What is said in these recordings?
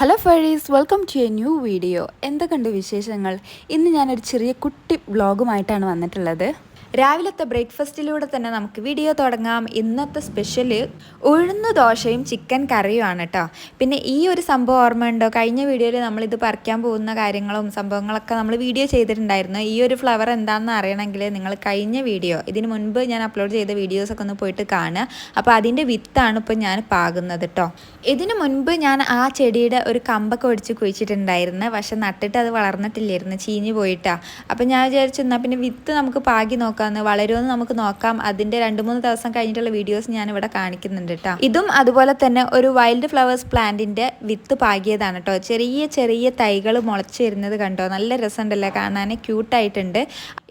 Hello ഫഴീസ് welcome to a new video എന്തൊക്കെയുണ്ട് വിശേഷങ്ങൾ? ഇന്ന് ഞാനൊരു ചെറിയ കുട്ടി വ്ളോഗുമായിട്ടാണ് വന്നിട്ടുള്ളത്. രാവിലത്തെ ബ്രേക്ക്ഫാസ്റ്റിലൂടെ തന്നെ നമുക്ക് വീഡിയോ തുടങ്ങാം. ഇന്നത്തെ സ്പെഷ്യൽ ഉഴുന്ന ദോശയും ചിക്കൻ കറിയുമാണ് കേട്ടോ പിന്നെ ഈ ഒരു സംഭവം ഓർമ്മയുണ്ടോ കഴിഞ്ഞ വീഡിയോയിൽ നമ്മളിത് പറിക്കാൻ പോകുന്ന കാര്യങ്ങളും സംഭവങ്ങളൊക്കെ നമ്മൾ വീഡിയോ ചെയ്തിട്ടുണ്ടായിരുന്നു. ഈ ഒരു ഫ്ലവർ എന്താണെന്ന് അറിയണമെങ്കിൽ നിങ്ങൾ കഴിഞ്ഞ വീഡിയോ ഇതിന് മുൻപ് ഞാൻ അപ്ലോഡ് ചെയ്ത വീഡിയോസൊക്കെ ഒന്ന് പോയിട്ട് കാണുക. അപ്പോൾ അതിന്റെ വിത്താണ് ഇപ്പോൾ ഞാൻ പാകുന്നത് കേട്ടോ ഇതിന് മുൻപ് ഞാൻ ആ ചെടിയുടെ ഒരു കമ്പൊക്കെ ഒടിച്ച് കുഴിച്ചിട്ടുണ്ടായിരുന്നു. പക്ഷെ നട്ടിട്ട് അത് വളർന്നിട്ടില്ലായിരുന്നു. ചീഞ്ഞ് പോയിട്ടാണ് അപ്പോൾ ഞാൻ വിചാരിച്ചു എന്നാൽ പിന്നെ വിത്ത് നമുക്ക് പാകി നോക്കാമെന്ന് വളരുമെന്ന് നമുക്ക് നോക്കാം. അതിന്റെ രണ്ട് മൂന്ന് ദിവസം കഴിഞ്ഞിട്ടുള്ള വീഡിയോസ് ഞാൻ ഇവിടെ കാണിക്കുന്നുണ്ട് കേട്ടോ ഇതും അതുപോലെ തന്നെ ഒരു വൈൽഡ് ഫ്ലവേഴ്സ് പ്ലാന്റിന്റെ വിത്ത് പാകിയതാണ് കേട്ടോ ചെറിയ ചെറിയ തൈകൾ മുളച്ച് വരുന്നത് കണ്ടോ? നല്ല രസമുണ്ടല്ലേ? കാണാൻ ക്യൂട്ടായിട്ടുണ്ട്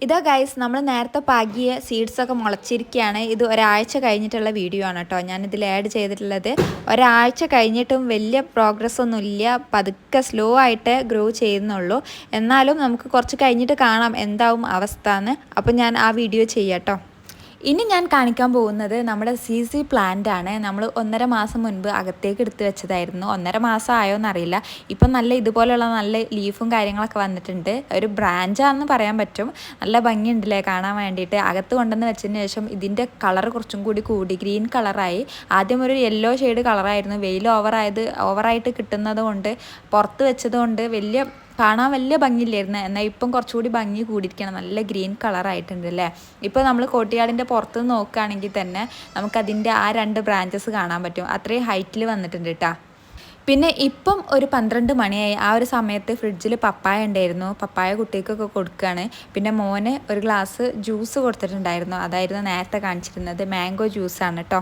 ഇതാ ഗൈസ് നമ്മൾ നേരത്തെ പാകിയ സീഡ്സ് ഒക്കെ മുളച്ചിരിക്കുകയാണ്. ഇത് ഒരാഴ്ച കഴിഞ്ഞിട്ടുള്ള വീഡിയോ ആണ് കേട്ടോ ഞാൻ ഇതിൽ ആഡ് ചെയ്തിട്ടുള്ളത്. ഒരാഴ്ച കഴിഞ്ഞിട്ടും വലിയ പ്രോഗ്രസ് ഒന്നും ഇല്ല. പതുക്കെ സ്ലോ ആയിട്ട് ഗ്രോ ചെയ്യുന്നുള്ളൂ. എന്നാലും നമുക്ക് കുറച്ച് കഴിഞ്ഞിട്ട് കാണാം എന്താവും അവസ്ഥ എന്ന്. അപ്പം ഞാൻ ആ വീഡിയോ ചെയ്യാട്ടോ. ഇനി ഞാൻ കാണിക്കാൻ പോകുന്നത് നമ്മുടെ സി സി പ്ലാന്റ് ആണ്. നമ്മൾ ഒന്നര മാസം മുൻപ് അകത്തേക്ക് എടുത്തു വെച്ചതായിരുന്നു. ഒന്നര മാസം ആയോ എന്നറിയില്ല. ഇപ്പം നല്ല ഇതുപോലെയുള്ള നല്ല ലീഫും കാര്യങ്ങളൊക്കെ വന്നിട്ടുണ്ട്. ഒരു ബ്രാഞ്ചാണെന്ന് പറയാൻ പറ്റും. നല്ല ഭംഗിയുണ്ടല്ലേ കാണാൻ വേണ്ടിയിട്ട്. അകത്ത് കൊണ്ടുവന്ന് വെച്ചതിന് ശേഷം ഇതിന്റെ കളർ കുറച്ചും കൂടി കൂടി. ഗ്രീൻ കളറായി ആദ്യം ഒരു യെല്ലോ ഷെയ്ഡ് കളറായിരുന്നു വെയിൽ ഓവറായത് ഓവറായിട്ട് കിട്ടുന്നത് കൊണ്ട് പുറത്ത് വെച്ചത് കൊണ്ട് വലിയ കാണാൻ വലിയ ഭംഗിയില്ലായിരുന്നു. എന്നാൽ ഇപ്പം കുറച്ചുകൂടി ഭംഗി കൂടിയിരിക്കണം നല്ല ഗ്രീൻ കളറായിട്ടുണ്ട് അല്ലേ? ഇപ്പോൾ നമ്മൾ കോട്ടിയാടിന്റെ പുറത്ത് നോക്കുകയാണെങ്കിൽ തന്നെ നമുക്കതിന്റെ ആ രണ്ട് ബ്രാഞ്ചസ് കാണാൻ പറ്റും. അത്രയും ഹൈറ്റിൽ വന്നിട്ടുണ്ട് കേട്ടോ. പിന്നെ ഇപ്പം ഒരു പന്ത്രണ്ട് മണിയായി. ആ ഒരു സമയത്ത് ഫ്രിഡ്ജിൽ പപ്പായ ഉണ്ടായിരുന്നു. പപ്പായ കുട്ടികൾക്കൊക്കെ കൊടുക്കുകയാണ്. പിന്നെ മോന് ഒരു ഗ്ലാസ് ജ്യൂസ് കൊടുത്തിട്ടുണ്ടായിരുന്നു. അതായിരുന്നു നേരത്തെ കാണിച്ചിരുന്നത്. മാംഗോ ജ്യൂസാണ് കേട്ടോ.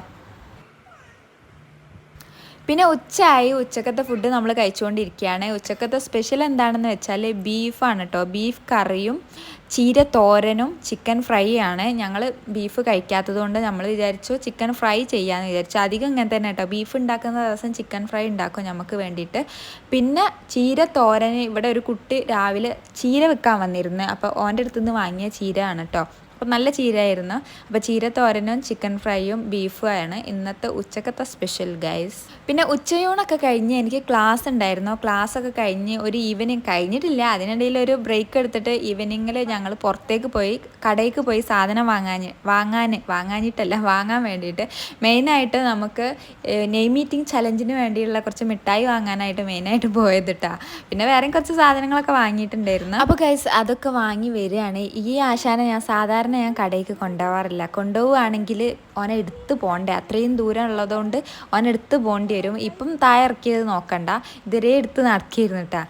പിന്നെ ഉച്ചയായി. ഉച്ചക്കത്തെ ഫുഡ് നമ്മൾ കഴിച്ചുകൊണ്ടിരിക്കുകയാണ് ഉച്ചക്കത്തെ സ്പെഷ്യൽ എന്താണെന്ന് വെച്ചാൽ ബീഫാണ് കേട്ടോ ബീഫ് കറിയും ചീര തോരനും ചിക്കൻ ഫ്രൈ ആണ് ഞങ്ങൾ ബീഫ് കഴിക്കാത്തത് കൊണ്ട് നമ്മൾ വിചാരിച്ചു ചിക്കൻ ഫ്രൈ ചെയ്യാമെന്ന് വിചാരിച്ചു. അധികം ഇങ്ങനെ തന്നെ കേട്ടോ ബീഫ് ഉണ്ടാക്കുന്ന ദിവസം ചിക്കൻ ഫ്രൈ ഉണ്ടാക്കും നമുക്ക് വേണ്ടിയിട്ട്. പിന്നെ ചീര തോരന് ഇവിടെ ഒരു കുട്ടി രാവിലെ ചീര വെക്കാൻ വന്നിരുന്നു. അപ്പോൾ ഓന്റെ അടുത്തുനിന്ന് വാങ്ങിയ ചീരയാണ് കേട്ടോ അപ്പോൾ നല്ല ചീരയായിരുന്നു. അപ്പോൾ ചീര തോരനും ചിക്കൻ ഫ്രൈയും ബീഫും ആണ് ഇന്നത്തെ ഉച്ചക്കത്തെ സ്പെഷ്യൽ ഗൈസ് പിന്നെ ഉച്ചയൂണൊക്കെ കഴിഞ്ഞ് എനിക്ക് ക്ലാസ് ഉണ്ടായിരുന്നു. ക്ലാസ് ഒക്കെ കഴിഞ്ഞ് ഒരു ഈവനിങ് കഴിഞ്ഞിട്ടില്ല. അതിനിടയിൽ ഒരു ബ്രേക്ക് എടുത്തിട്ട് ഈവനിങ്ങിൽ ഞങ്ങൾ പുറത്തേക്ക് പോയി കടയ്ക്ക് പോയി സാധനം വാങ്ങാൻ വാങ്ങാൻ വാങ്ങാനിട്ടല്ല വാങ്ങാൻ വേണ്ടിയിട്ട് മെയിനായിട്ട് നമുക്ക് നെയ് മീറ്റിംഗ് ചലഞ്ചിന് വേണ്ടിയുള്ള കുറച്ച് മിഠായി വാങ്ങാനായിട്ട് മെയിനായിട്ട് പോയത് കേട്ടോ പിന്നെ വേറെയും കുറച്ച് സാധനങ്ങളൊക്കെ വാങ്ങിയിട്ടുണ്ടായിരുന്നു. അപ്പോൾ ഗൈസ് അതൊക്കെ വാങ്ങി വരികയാണ്. ഈ ആശാന ഞാൻ സാധാരണ ഞാൻ കടയ്ക്ക് കൊണ്ടുപോകാറില്ല. കൊണ്ടുപോവുകയാണെങ്കിൽ ഓനെ എടുത്ത് പോകണ്ടേ? അത്രയും ദൂരം ഉള്ളതുകൊണ്ട് ഓനെ എടുത്ത് പോകേണ്ടി വരും. ഇപ്പം താഴെ ഇറക്കിയത് നോക്കണ്ട. ഇതുവരെ എടുത്ത് നടക്കിയിരുന്നു കേട്ടോ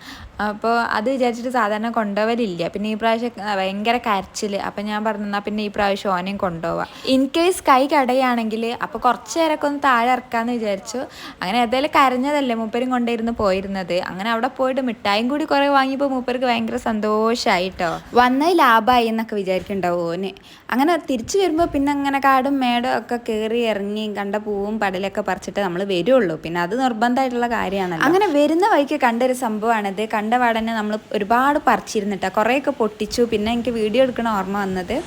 അപ്പോൾ അത് വിചാരിച്ചിട്ട് സാധാരണ കൊണ്ടുപോകലില്ല പിന്നെ ഈ പ്രാവശ്യം ഭയങ്കര കരച്ചിൽ അപ്പം ഞാൻ പറഞ്ഞു എന്നാൽ പിന്നെ ഈ പ്രാവശ്യം ഓനെയും കൊണ്ടുപോവാം. ഇൻ കേസ് കൈ കടയാണെങ്കിൽ അപ്പോൾ കുറച്ച് നേരമൊക്കെ ഒന്ന് താഴെ ഇറക്കാമെന്ന് വിചാരിച്ചു. അങ്ങനെ ഏതായാലും കരഞ്ഞതല്ലേ മൂപ്പരും കൊണ്ടിരുന്ന് പോയിരുന്നത്. അങ്ങനെ അവിടെ പോയിട്ട് മിഠായും കൂടി കുറേ വാങ്ങിയപ്പോൾ മൂപ്പർക്ക് ഭയങ്കര സന്തോഷമായിട്ടോ കേട്ടോ വന്ന ലാഭമായി എന്നൊക്കെ വിചാരിക്കുന്നുണ്ടാവും ഓന്. അങ്ങനെ തിരിച്ചു വരുമ്പോൾ പിന്നെ അങ്ങനെ കാടും മേടും ഒക്കെ കയറി ഇറങ്ങി കണ്ട പൂവും പടലൊക്കെ പറിച്ചിട്ട് നമ്മൾ വരുള്ളൂ. പിന്നെ അത് നിർബന്ധമായിട്ടുള്ള കാര്യമാണ് അങ്ങനെ വരുന്ന വഴിക്ക് കണ്ടൊരു സംഭവമാണിത്. കണ്ട പാടന്നെ നമ്മൾ ഒരുപാട് പറിച്ചിരുന്നിട്ട. കുറേയൊക്കെ പൊട്ടിച്ചു. പിന്നെ എനിക്ക് വീഡിയോ എടുക്കണ ഓർമ്മ വന്നത്.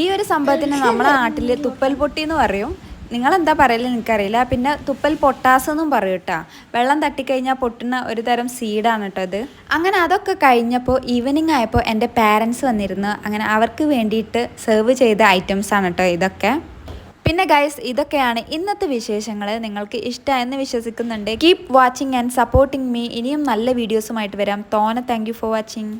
ഈ ഒരു സംഭവത്തിന് നമ്മുടെ നാട്ടിൽ തുപ്പൽ പൊട്ടി എന്ന് പറയും. നിങ്ങളെന്താ പറയൽ? എനിക്കറിയില്ല. പിന്നെ തുപ്പൽ പൊട്ടാസ് എന്നും പറയും കേട്ടോ. വെള്ളം തട്ടിക്കഴിഞ്ഞാൽ പൊട്ടുന്ന ഒരു തരം സീഡാണ് കേട്ടോ ഇത്. അങ്ങനെ അതൊക്കെ കഴിഞ്ഞപ്പോൾ ഈവനിങ് ആയപ്പോൾ എന്റെ പാരൻസ് വന്നിരുന്നു അങ്ങനെ അവർക്ക് വേണ്ടിയിട്ട് സെർവ് ചെയ്ത ഐറ്റംസ് ആണ് കേട്ടോ ഇതൊക്കെ. പിന്നെ ഗൈസ് ഇതൊക്കെയാണ് ഇന്നത്തെ വിശേഷങ്ങൾ നിങ്ങൾക്ക് ഇഷ്ടമായെന്ന് വിശ്വസിക്കുന്നുണ്ട്. Keep watching and supporting me ഇനിയും നല്ല വീഡിയോസുമായിട്ട് വരാം. തോനെ താങ്ക് ഫോർ വാച്ചിങ്